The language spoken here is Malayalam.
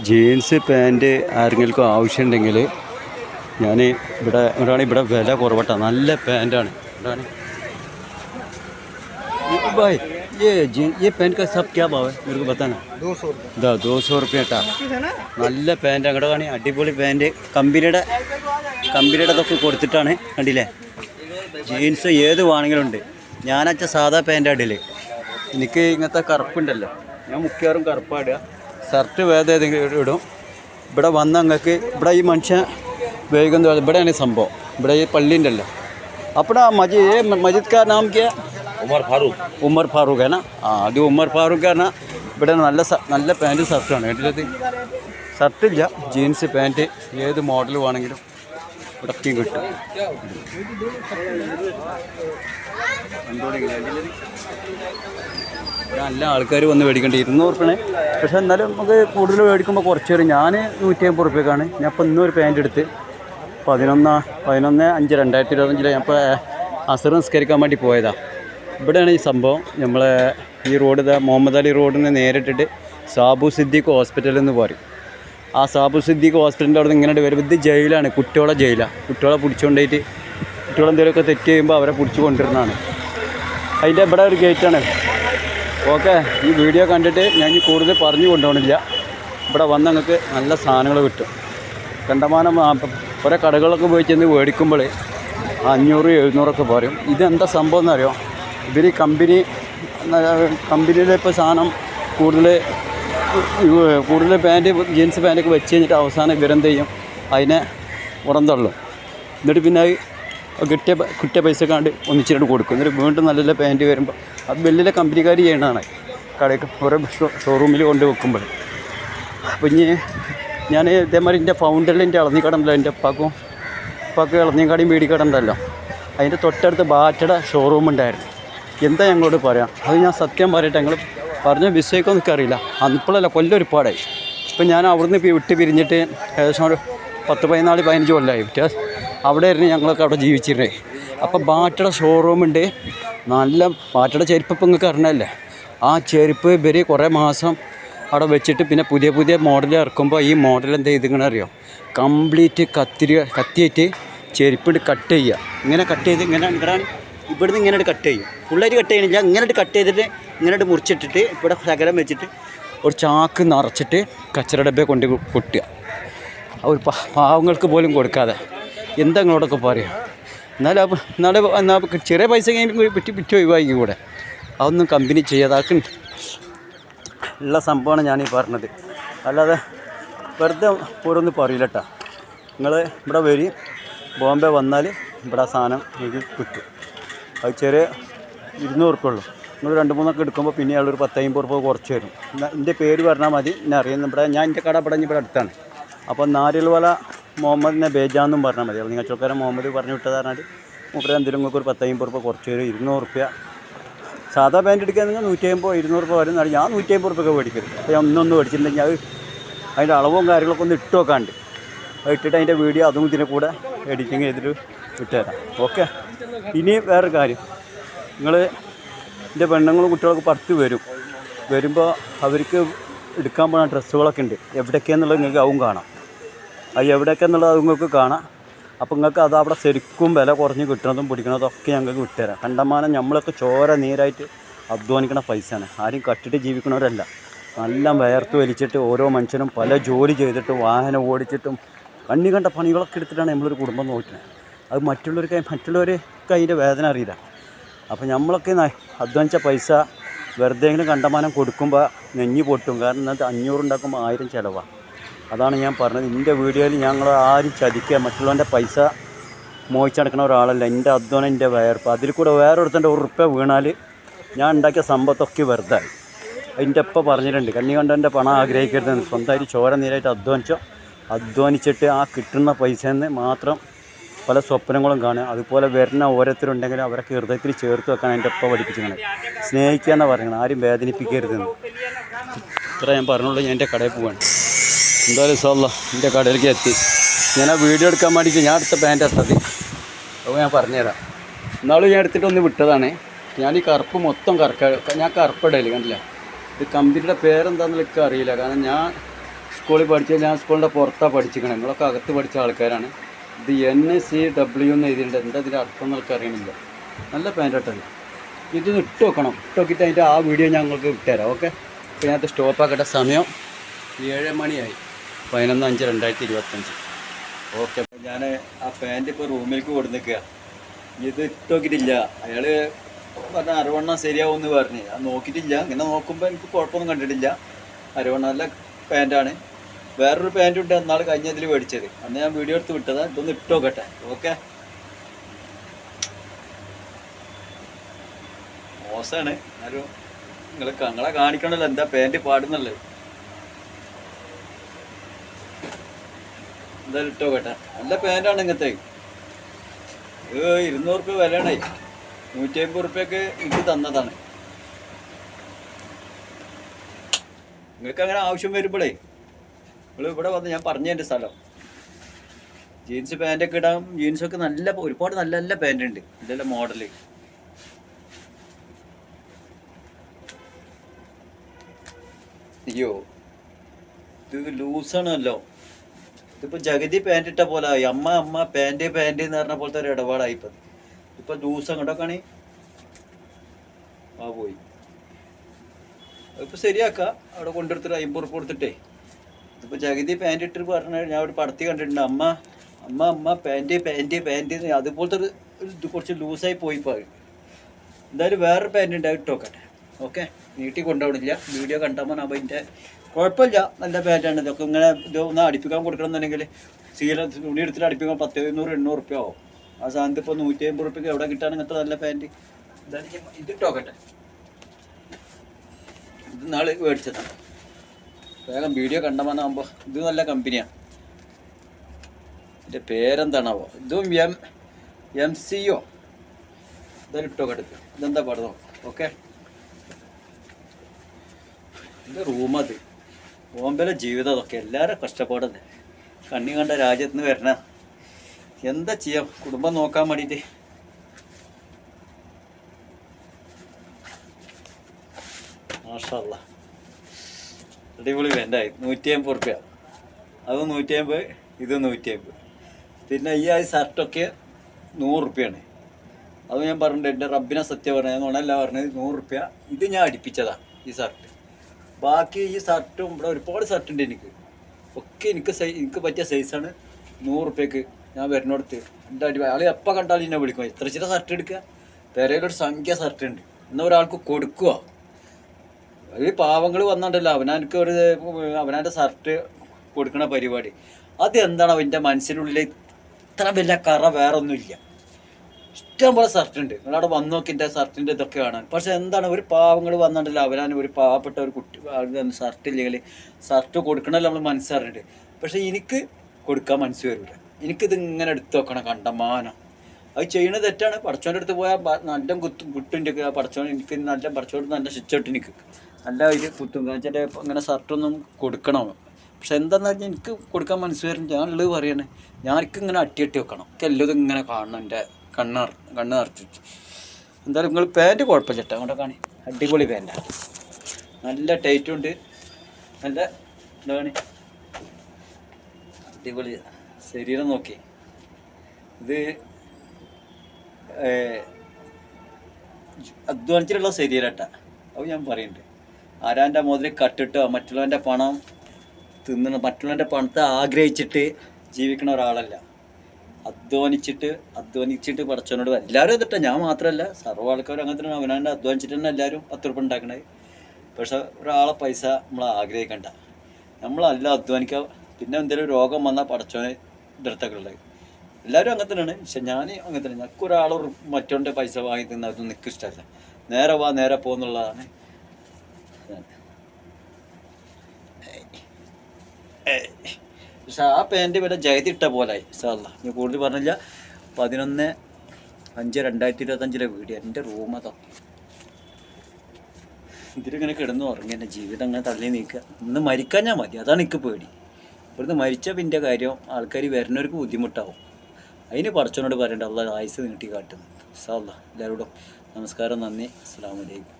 ജീൻസ് പാൻറ്റ് ആരെങ്കിലും ആവശ്യമുണ്ടെങ്കിൽ ഞാൻ ഇവിടെ ഇവിടെയാണ് ഇവിടെ വില കുറവട്ട നല്ല പാൻറ്റാണ് ഇവിടെയാണ് भाई ये जी- ये पैंट का सब क्या भाव है मेरे को बताना दो सौ रुपये ഇതാ ദോശ ഉറുപ്പ്യട്ടാ നല്ല പാൻറ്റ് അങ്ങോട്ട് കാണി അടിപൊളി പാൻറ്റ് കമ്പനിയുടെ കമ്പനിയുടെ ഇതൊക്കെ കൊടുത്തിട്ടാണ് കണ്ടില്ലേ ജീൻസ് ഏത് വേണമെങ്കിലും ഉണ്ട് ഞാനച്ച സാധാ പാൻ്റ് ഇടല് എനിക്ക് ഇങ്ങനത്തെ കറുപ്പുണ്ടല്ലോ ഞാൻ മുഖ്യവാറും കറുപ്പാടുക ഷർട്ട് വേറെ ഏതെങ്കിലും ഇടും ഇവിടെ വന്ന അങ്ങക്ക് ഇവിടെ ഈ മനുഷ്യൻ വേഗം ഇവിടെയാണ് ഈ സംഭവം ഇവിടെ ഈ പള്ളി ഉണ്ടല്ലോ അപ്പടാ മജി മജിദ് കാ നാം ക്യാ उमर फारूक ഉമർ ഫാറൂഖ് ആണ് ആ അത് ഉമർ ഫാറൂഖ് ആണ് ഇവിടെ നല്ല സ- നല്ല പാൻറ്റും ഷർട്ടുമാണ് കേട്ടില്ലത് ഷർട്ടില്ല ജീൻസ് പാൻറ്റ് ഏത് മോഡൽ വേണമെങ്കിലും ഇവിടൊക്കെയും കിട്ടും കണ്ടോളിങ്ങളെ, കണ്ടില്ലേ? ഇവിടെ നല്ല ആൾക്കാർ വന്ന് മേടിക്കേണ്ടി ഇരുന്നൂറ് റുപ്യാണ് പക്ഷെ എന്നാലും നമുക്ക് കൂടുതൽ മേടിക്കുമ്പോൾ കുറച്ച് വരും. ഞാൻ നൂറ്റി അമ്പത് റുപ്യക്കാണ്. ഞാൻ ഇപ്പോൾ ഇന്നൊരു പാന്റ് എടുത്ത് പതിനൊന്ന് പതിനൊന്ന് അഞ്ച് രണ്ടായിരത്തി ഇരുപത്തഞ്ചിൽ ഞാൻ ഇപ്പോൾ അസർ നിസ്കരിക്കാൻ വേണ്ടി പോയതാണ് ഇവിടെയാണ് ഈ സംഭവം. നമ്മളെ ഈ റോഡ് ഇതാ മുഹമ്മദ് അലി റോഡിൽ നിന്ന് നേരിട്ടിട്ട് സാബു സിദ്ദീഖ് ഹോസ്പിറ്റൽ എന്ന് പറയും ആ സാബു സിദ്ദീഖ് ഹോസ്പിറ്റലിന്റെ അവിടെ നിന്ന് ഇങ്ങനെ വരും. ഇത് ജയിലാണ് കുട്ടികളെ ജയിലാണ് കുട്ടികളെ പിടിച്ചുകൊണ്ടുപോയിട്ട് കുട്ടികളെന്തെങ്കിലുമൊക്കെ തെറ്റ് ചെയ്യുമ്പോൾ അവരെ പിടിച്ചു കൊണ്ടുവരുന്നതാണ്. അതിന്റെ ഇവിടെ ഒരു ഗേറ്റാണ് ഓക്കെ ഈ വീഡിയോ കണ്ടിട്ട് ഞാൻ ഇനി കൂടുതൽ പറഞ്ഞു കൊണ്ടുപോകണില്ല. ഇവിടെ വന്ന് ഞങ്ങൾക്ക് നല്ല സാധനങ്ങൾ കിട്ടും. കണ്ടമാനം കുറേ കടകളൊക്കെ പോയി ചെന്ന് മേടിക്കുമ്പോൾ അഞ്ഞൂറ് എഴുന്നൂറൊക്കെ പറയും. ഇതെന്താ സംഭവം എന്നറിയോ? ഇവർ ഈ കമ്പനി കമ്പനിയുടെ ഇപ്പോൾ സാധനം കൂടുതൽ കൂടുതൽ പാന്റ് ജീൻസ് പാന്റൊക്കെ വെച്ച് കഴിഞ്ഞിട്ട് അവസാനം ഇവരെന്ത് ചെയ്യും? അതിനെ ഉറന്തള്ളും എന്നിട്ട് പിന്നെ കിട്ടിയ കിട്ടിയ പൈസ കണ്ട് ഒന്നിച്ചിട്ട് കൊടുക്കും. എന്നിട്ട് വീണ്ടും നല്ല നല്ല പാന്റ് വരുമ്പോൾ അത് വലിയ കമ്പനിക്കാർ ചെയ്യണതാണ്. കടയ്ക്ക് ഓരോ ഷോറൂമിൽ കൊണ്ട് വെക്കുമ്പോൾ അപ്പം ഇനി ഞാൻ ഇതേമാതിരി എന്റെ ഫൗണ്ടറിൽ എന്റെ ഇളന്നിക്കടണ്ടല്ലോ എന്റെ ഉപ്പാക്കും ഉപ്പാക്ക് ഇളന്നിക്കാടിയും പീടിക്കടണ്ടല്ലോ അതിന്റെ തൊട്ടടുത്ത് ബാറ്റയുടെ ഷോറൂം ഉണ്ടായിരുന്നു. എന്താ ഞങ്ങളോട് പറയാം? അത് ഞാൻ സത്യം പറയട്ടെ ഞങ്ങൾ പറഞ്ഞ വിഷയമൊക്കെ അറിയില്ല. അന്നിപ്പോഴല്ല കൊല്ലൊരുപാടായി ഇപ്പം ഞാൻ അവിടുന്ന് വിട്ട് പിരിഞ്ഞിട്ട് ഏകദേശം ഒരു പത്ത് പതിനാല് പതിനഞ്ച് കൊല്ലമായി അവിടെ ആയിരുന്നു ഞങ്ങളൊക്കെ അവിടെ ജീവിച്ചിരുന്നത് അപ്പോൾ ബാറ്റയുടെ ഷോറൂമുണ്ട് നല്ല ബാറ്റയുടെ ചെരുപ്പ് ഇപ്പം നിങ്ങൾക്ക് അറിഞ്ഞല്ലേ? ആ ചെരുപ്പ് ഇവർ കുറേ മാസം അവിടെ വെച്ചിട്ട് പിന്നെ പുതിയ പുതിയ മോഡൽ ഇറക്കുമ്പോൾ ഈ മോഡൽ എന്താ ചെയ്തിങ്ങനെ അറിയോ? കംപ്ലീറ്റ് കത്തിരി കത്തിയിട്ട് ചെരുപ്പിട്ട് കട്ട് ചെയ്യുക. ഇങ്ങനെ കട്ട് ചെയ്ത് ഇങ്ങനെ ഇവിടെ ഇവിടുന്ന് ഇങ്ങനെ കട്ട് ചെയ്യും. ഫുള്ളായിട്ട് കട്ട് ചെയ്യണില്ല. ഇങ്ങനെ കട്ട് ചെയ്തിട്ട് ഇങ്ങനെ മുറിച്ചിട്ടിട്ട് ഇവിടെ ശകലം വെച്ചിട്ട് ഒരു ചാക്ക് നിറച്ചിട്ട് കച്ചറ ഡബ്ബയെ കൊണ്ട് കൊട്ടുക. ഒരു പാവങ്ങൾക്ക് പോലും കൊടുക്കാതെ. എന്താ പറയാം എന്നാലും അപ്പം എന്നാലും എന്നാൽ ചെറിയ പൈസ പറ്റി വിറ്റ് ഒഴിവാക്കി കൂടെ. അതൊന്നും കമ്പനി ചെയ്യാതാക്കി ഉള്ള സംഭവമാണ് ഞാനീ പറഞ്ഞത്. അല്ലാതെ വെറുതെ ഓരോന്ന് പറയില്ല കേട്ടോ നിങ്ങൾ ഇവിടെ വരി ബോംബെ വന്നാൽ ഇവിടെ സാധനം നിങ്ങൾക്ക് കിട്ടും. അത് ചെറിയ ഇരുന്നൂറ് ഉറുപ്പ നിങ്ങൾ രണ്ട് മൂന്നൊക്കെ എടുക്കുമ്പോൾ പിന്നെ അയാളൊരു പത്തമ്പത് ഉറുപ്പ കുറച്ച് എന്നാൽ എന്റെ പേര് പറഞ്ഞാൽ മതി. എന്നെ അറിയുന്നു ഇവിടെ ഞാൻ എന്റെ കട ഇവിടെ ഇവിടെ അടുത്താണ്. അപ്പോൾ നാരിൽവല മുഹമ്മദിനെ ബേജാന്നും പറഞ്ഞാൽ മതി. നിങ്ങൾ ചൊക്കാരൻ മുഹമ്മദ് പറഞ്ഞു വിട്ടത് പറഞ്ഞാൽ മൂപ്പര് എന്തെങ്കിലും നിങ്ങൾക്ക് ഒരു പത്തമ്പത് റുപ്യ കുറച്ച് വരും ഇരുന്നൂറ് റുപ്യ. സാധാ പാന്റ് എടുക്കുകയാണെങ്കിൽ നൂറ്റി അമ്പത് ഇരുന്നൂറ് രൂപ വരും ഞാൻ നൂറ്റി അമ്പത് റുപ്യൊക്കെ മേടിക്കരുത് അപ്പോൾ ഞാൻ ഒന്നൊന്നും മേടിച്ചിട്ടുണ്ടെങ്കിൽ അത് അതിന്റെ അളവും കാര്യങ്ങളൊക്കെ ഒന്ന് ഇട്ട് വെക്കാണ്ട് അത് ഇട്ടിട്ട് അതിന്റെ വീഡിയോ അതും ഇതിനെ കൂടെ എഡിറ്റിങ് ചെയ്തിട്ട് ഇട്ടുതരാം. ഓക്കെ ഇനി വേറൊരു കാര്യം. നിങ്ങൾ എന്റെ പെണ്ണുങ്ങളും കുട്ടികളൊക്കെ പത്ത് വരും. വരുമ്പോൾ അവർക്ക് എടുക്കാൻ പോകുന്ന ഡ്രസ്സുകളൊക്കെ ഉണ്ട്. എവിടെയൊക്കെയാണെന്നുള്ളത് നിങ്ങൾക്ക് അവും കാണാം. അത് എവിടെയൊക്കെ എന്നുള്ളത് നിങ്ങൾക്ക് കാണാം. അപ്പോൾ നിങ്ങൾക്ക് അത് അവിടെ ശരിക്കും വില കുറഞ്ഞ് കിട്ടുന്നതും പിടിക്കുന്നതും ഒക്കെ ഞങ്ങൾക്ക് വിട്ടുതരാം കണ്ടമാനം നമ്മളൊക്കെ ചോര നീരായിട്ട് അധ്വാനിക്കണ പൈസയാണ്. ആരും കട്ടിട്ട് ജീവിക്കുന്നവരല്ല നല്ല വയർത്ത് വലിച്ചിട്ട് ഓരോ മനുഷ്യനും പല ജോലി ചെയ്തിട്ടും വാഹനം ഓടിച്ചിട്ടും കണ്ണി കണ്ട പണികളൊക്കെ എടുത്തിട്ടാണ് നമ്മളൊരു കുടുംബം നോക്കുന്നത്. അത് മറ്റുള്ളവർക്ക് മറ്റുള്ളവർക്ക് അതിന്റെ വേദന അറിയില്ല. അപ്പോൾ നമ്മളൊക്കെ അധ്വാനിച്ച പൈസ വെറുതെങ്കിലും കണ്ടമാനം കൊടുക്കുമ്പോൾ നെഞ്ഞു പൊട്ടും. കാരണം ഇന്നത്തെ അഞ്ഞൂറ് ഉണ്ടാക്കുമ്പോൾ ആയിരം ചിലവാണ് അതാണ് ഞാൻ പറഞ്ഞത്. എന്റെ വീഡിയോയിൽ ഞങ്ങൾ ആരും ചതിക്കുക മറ്റുള്ളവന്റെ പൈസ മോഹിച്ചടക്കുന്ന ഒരാളല്ല. എന്റെ അധ്വാനം എന്റെ വയർപ്പ്. അതിൽ കൂടെ വേറൊരുത്തന്റെ ഉറുപ്പ വീണാൽ ഞാൻ ഉണ്ടാക്കിയ സമ്പത്തൊക്കെ വെറുതായി അതിന്റെ ഒപ്പം പറഞ്ഞിട്ടുണ്ട് കണ്ണി കണ്ടവന്റെ പണം ആഗ്രഹിക്കരുതെന്ന് സ്വന്തമായിട്ട് ചോര നീരായിട്ട് അധ്വാനിച്ചോ? അധ്വാനിച്ചിട്ട് ആ കിട്ടുന്ന പൈസയിൽ നിന്ന് മാത്രം പല സ്വപ്നങ്ങളും കാണുക. അതുപോലെ വരുന്ന ഓരോരുത്തരുണ്ടെങ്കിൽ അവരൊക്കെ ഹൃദയത്തിൽ ചേർത്ത് വെക്കാൻ എന്റെ ഒപ്പം പഠിപ്പിച്ചിങ്ങനെ സ്നേഹിക്കുക എന്നാണ് പറയുന്നത് ആരും വേദനിപ്പിക്കരുതെന്ന് ഇത്ര ഞാൻ പറഞ്ഞുള്ളൂ ഞാൻ എന്റെ കടയിൽ പോവാണ്. എന്തായാലും സോല്ല എന്റെ കടയിലേക്ക് എത്തി. ഞാൻ വീഡിയോ എടുക്കാൻ വേണ്ടിയിട്ട് ഞാൻ അടുത്ത പാന്റ് എത്തത് അപ്പോൾ ഞാൻ പറഞ്ഞുതരാം. എന്നാലും ഞാൻ എടുത്തിട്ട് ഒന്ന് വിട്ടതാണ്. ഞാൻ ഈ കറുപ്പ് മൊത്തം കറക്ക ഞാൻ കറുപ്പിടയില്ല കണ്ടില്ല? ഇത് കമ്പനിയുടെ പേരെന്താണെന്ന് എനിക്ക് അറിയില്ല. കാരണം ഞാൻ സ്കൂളിൽ പഠിച്ച ഞാൻ സ്കൂളിന്റെ പുറത്താണ് പഠിച്ചിരിക്കണം. നിങ്ങളൊക്കെ അകത്ത് പഠിച്ച ആൾക്കാരാണ്. ഇത് എൻ സി ഡബ്ല്യു എന്ന് എഴുതിയിട്ടുണ്ട്. എന്താ ഇതിന്റെ അർത്ഥം എന്നൊക്കെ അറിയണില്ല. നല്ല പാന്റ് ഇട്ടത്. ഇതൊന്ന് ഇട്ട് വെക്കണം ഇട്ട് നോക്കിയിട്ട് അതിന്റെ ആ വീഡിയോ ഞങ്ങൾക്ക് ഇട്ടുതരാം. ഓക്കെ അപ്പോൾ ഞാനത് സ്റ്റോപ്പ് ആക്കട്ടെ. സമയം ഏഴ് മണിയായി. പതിനൊന്ന് അഞ്ച് രണ്ടായിരത്തി ഇരുപത്തഞ്ച് ഓക്കെ ഞാൻ ആ പാന്റ് ഇപ്പോൾ റൂമിലേക്ക് കൊടുന്നിക്കുക ഇത് ഇട്ട് നോക്കിയിട്ടില്ല അയാൾ പറഞ്ഞ അരവണ്ണം ശരിയാവുമെന്ന് പറഞ്ഞ്. അത് നോക്കിയിട്ടില്ല ഇങ്ങനെ നോക്കുമ്പോൾ എനിക്ക് കുഴപ്പമൊന്നും കണ്ടിട്ടില്ല. അരവണ്ണം നല്ല പാന്റാണ് വേറൊരു പാന്റും ഉണ്ട് എന്നാൾ കഴിഞ്ഞതിൽ മേടിച്ചത്. അന്ന് ഞാൻ വീഡിയോ എടുത്ത് വിട്ടതാ. ഇതൊന്ന് ഇട്ട് നോക്കട്ടെ ഓക്കെ? മോശമാണ് എന്നാലും നിങ്ങൾ നിങ്ങളെ കാണിക്കണമല്ലോ എന്താ പാന്റ് പാടുന്നുള്ളത്. എന്തായാലും ഇട്ടോ കേട്ടെ. നല്ല പാന്റാണ് ഇങ്ങനത്തെ. ഇരുന്നൂറ് റുപ്യ വിലയാണേ. നൂറ്റി അമ്പത് റുപ്യക്ക് എനിക്ക് തന്നതാണ്. നിങ്ങൾക്ക് അങ്ങനെ ആവശ്യം വരുമ്പോഴേ നിങ്ങൾ ഇവിടെ വന്ന് ഞാൻ പറഞ്ഞു എന്റെ സ്ഥലം. ജീൻസ് പാന്റൊക്കെ ഇടാം. ജീൻസൊക്കെ നല്ല ഒരുപാട് നല്ല നല്ല പാന്റ് ഉണ്ട് നല്ല മോഡൽ. അയ്യോ ഇത് ലൂസാണല്ലോ. ഇതിപ്പോ ജഗതി പാന്റ് ഇട്ട പോലെ ആയി. അമ്മ അമ്മ പാന്റ് പാന്റ് എന്ന് പറഞ്ഞ പോലത്തെ ഒരു ഇടപാടായി ഇപ്പൊ. ഇപ്പൊ ദിവസം അങ്ങോട്ടൊക്കെയാണ് ആ പോയി. ഇപ്പൊ ശരിയാക്ക. അവിടെ കൊണ്ടെടുത്തിട്ട് അമ്പത് ഉറുപ്പ് കൊടുത്തിട്ടേ. ഇപ്പൊ ജഗതി പാന്റ് ഇട്ട് പറഞ്ഞ ഞാൻ ഒരു പടത്തി കണ്ടിട്ടുണ്ട്. അമ്മ അമ്മ അമ്മ പാന്റ് പാന്റ് പാന്റ് അതുപോലത്തെ ഒരു ഇത് കുറച്ച് ലൂസായി പോയി പോയി എന്തായാലും വേറൊരു പാന്റ് ഉണ്ടായി ഇട്ടോക്കട്ടെ. ഓക്കെ നീട്ടി കൊണ്ടുപോകണില്ല. വീഡിയോ കണ്ടാൽ അപ്പോൾ ഇതിന്റെ കുഴപ്പമില്ല. നല്ല പാറ്റാണ് ഇതൊക്കെ ഇങ്ങനെ ഇത് ഒന്ന് അടുപ്പിക്കാൻ കൊടുക്കണമെന്നുണ്ടെങ്കിൽ സീല തുണി എടുത്തിട്ട് അടുപ്പിക്കാൻ പത്ത് ഇരുന്നൂറ് എണ്ണൂറ് റുപ്യ ആവും. ആ സാധനത്തിൽ ഇപ്പോൾ നൂറ്റി അമ്പത് റുപ്യക്ക് എവിടെ കിട്ടാണ് ഇങ്ങനത്തെ നല്ല പാന്റ് ഇത് ഇട്ടോക്കട്ടെ. ഇത് നാളെ മേടിച്ചതാണ് വേഗം വീഡിയോ കണ്ടമാനാകുമ്പോൾ ഇത് നല്ല കമ്പനിയാണ് ഇതിന്റെ പേരെന്താണാവോ? ഇതും എം എം സി ഒ ഇതെല്ലാം ഇട്ടോക്കട്ടെ ഇതെന്താ പാടുന്നോ ഓക്കെ എന്റെ റൂമത് ബോംബെയിലെ ജീവിതം അതൊക്കെ. എല്ലാവരും കഷ്ടപ്പാടുന്നത് കണ്ണി കണ്ട രാജ്യത്ത് നിന്ന് വരണ. എന്താ ചെയ്യാം? കുടുംബം നോക്കാൻ വേണ്ടിയിട്ട് മാഷല്ല അടിപൊളി വേണ്ടായി നൂറ്റി അമ്പത് റുപ്യ അത് നൂറ്റി അമ്പത് ഇത് നൂറ്റി അമ്പത് പിന്നെ ഈ ആ ഷർട്ടൊക്കെ നൂറ് റുപ്യാണ് അത് ഞാൻ പറഞ്ഞിട്ടുണ്ട് എന്റെ റബ്ബിനെ സത്യം പറഞ്ഞത്. നുണല്ല പറഞ്ഞത് നൂറ് റുപ്യ ഇത് ഞാൻ അടിപ്പിച്ചതാണ് ഈ ഷർട്ട്. ബാക്കി ഈ ഷർട്ടും ഇവിടെ ഒരുപാട് ഷർട്ട് ഉണ്ട് എനിക്ക്. ഒക്കെ എനിക്ക് സൈ എനിക്ക് പറ്റിയ സൈസാണ് നൂറ് റുപ്യക്ക് ഞാൻ വരുന്നിടത്ത്. എന്റെ അടി ആൾ എപ്പോൾ കണ്ടാലും എന്നെ വിളിക്കും. ഇത്ര ചില ഷർട്ട് എടുക്കുക പെരയിലൊരു സംഖ്യ ഷർട്ട് ഉണ്ട്. എന്നാൽ ഒരാൾക്ക് കൊടുക്കുക ഈ പാവങ്ങൾ വന്നിട്ടല്ലോ അവനക്ക് ഒരു അവനാന്റെ ഷർട്ട് കൊടുക്കണ പരിപാടി. അതെന്താണ് അവന്റെ മനസ്സിനുള്ളിൽ ഇത്ര വലിയ കറ വേറെ ഒന്നുമില്ല ഇഷ്ടം പോലെ ഷർട്ട് ഉണ്ട്. നിങ്ങളവിടെ വന്നു നോക്കി എന്റെ ഷർട്ടിന്റെ ഇതൊക്കെ കാണാൻ പക്ഷെ എന്താണ് ഒരു പാവങ്ങൾ വന്നിട്ടില്ല അവരാണ് ഒരു പാവപ്പെട്ട ഒരു കുട്ടി ഷർട്ട് ഇല്ലെങ്കിൽ സർട്ട് കൊടുക്കണമല്ലോ നമ്മൾ മനസ്സറിഞ്ഞിട്ട് പക്ഷെ എനിക്ക് കൊടുക്കാൻ മനസ്സ് വരില്ല എനിക്കിത് ഇങ്ങനെ എടുത്തു വെക്കണം കണ്ടമാനം. അത് ചെയ്യുന്നത് തെറ്റാണ്. പടച്ചോന്റെ അടുത്ത് പോയാൽ നല്ല കുത്തും കുട്ടുണ്ട് പടച്ചോൻ എനിക്ക്. നല്ല പടച്ചോട് നല്ല ശിച്ചിട്ട് എനിക്ക്. നല്ല ഇത് കുത്തും വെച്ചാൽ ഇങ്ങനെ ഷർട്ടൊന്നും കൊടുക്കണം. പക്ഷെ എന്താന്ന് പറഞ്ഞാൽ എനിക്ക് കൊടുക്കാൻ മനസ്സ് വരും ഞാനുള്ളത് പറയണേ. ഞാൻ ഇങ്ങനെ അട്ടി അട്ടി വെക്കണം. എനിക്ക് എല്ലാം ഇങ്ങനെ കാണണം എന്റെ കണ്ണ് കണ്ണ് നിറച്ചിട്ട്. എന്തായാലും നിങ്ങൾ പാന്റ് കുഴപ്പമില്ല ചേട്ടാ അങ്ങോട്ട് കാണി അടിപൊളി പാന്റാണ് നല്ല ടൈറ്റും ഉണ്ട്. നല്ല എന്താണ് അടിപൊളി. ശരീരം നോക്കി. ഇത് അധ്വാനിച്ചിട്ടുള്ള ശരീരം ശരീരട്ട. അത് ഞാൻ പറയുന്നുണ്ട് ആരാന്റെ മുതൽ കട്ടിട്ട് മറ്റുള്ളവന്റെ പണം തിന്നണം മറ്റുള്ളവന്റെ പണത്തെ ആഗ്രഹിച്ചിട്ട് ജീവിക്കുന്ന ഒരാളല്ല. അധ്വാനിച്ചിട്ട് അധ്വാനിച്ചിട്ട് പടച്ചവനോട് എല്ലാവരും അതിട്ട. ഞാൻ മാത്രമല്ല സർവ ആൾക്കാരും അങ്ങനെ തന്നെ. അവനാണ്ട് അധ്വാനിച്ചിട്ട് തന്നെ എല്ലാവരും പത്ത് രൂപ ഉണ്ടാക്കണേ. പക്ഷെ ഒരാളെ പൈസ നമ്മൾ ആഗ്രഹിക്കണ്ട. നമ്മളല്ല അധ്വാനിക്കുക പിന്നെ എന്തെങ്കിലും രോഗം വന്നാൽ പടച്ചവനെ ഇതെടുത്തൊക്കെ ഉള്ളത്. എല്ലാവരും അങ്ങനെ തന്നെയാണ്. പക്ഷെ ഞാൻ അങ്ങനെ തന്നെ. ഞങ്ങൾക്ക് ഒരാൾ മറ്റോന്റെ പൈസ വാങ്ങി തിന്ന അതൊന്നും എനിക്ക് ഇഷ്ടമല്ല. നേരെ വാ നേരെ പോകുന്നുള്ളതാണ് പക്ഷെ ആ പാന്റ് വില ജയതി ഇട്ട പോലായി സാറില്ല ഞാൻ കൂടുതൽ പറഞ്ഞില്ല. പതിനൊന്ന് അഞ്ച് രണ്ടായിരത്തി ഇരുപത്തഞ്ചിലെ വീഡിയോ എന്റെ റൂം അതാ. ഇതിലിങ്ങനെ കിടന്നു ഉറങ്ങി എന്റെ ജീവിതം അങ്ങനെ തള്ളി നീക്കുക. ഇന്ന് മരിക്കാൻ ഞാൻ മതി. അതാണ് എനിക്ക് പേടി. ഇവിടുന്ന് മരിച്ച പിന്നെ കാര്യം ആൾക്കാർ വരുന്നവർക്ക് ബുദ്ധിമുട്ടാവും. അതിന് പറച്ചോനോട് പറയേണ്ട അള്ള ആയുസ് നീട്ടി കാട്ടുന്നു. സാല്ല എല്ലാവരോടും നമസ്കാരം നന്ദി. അസ്സാം വലൈക്കും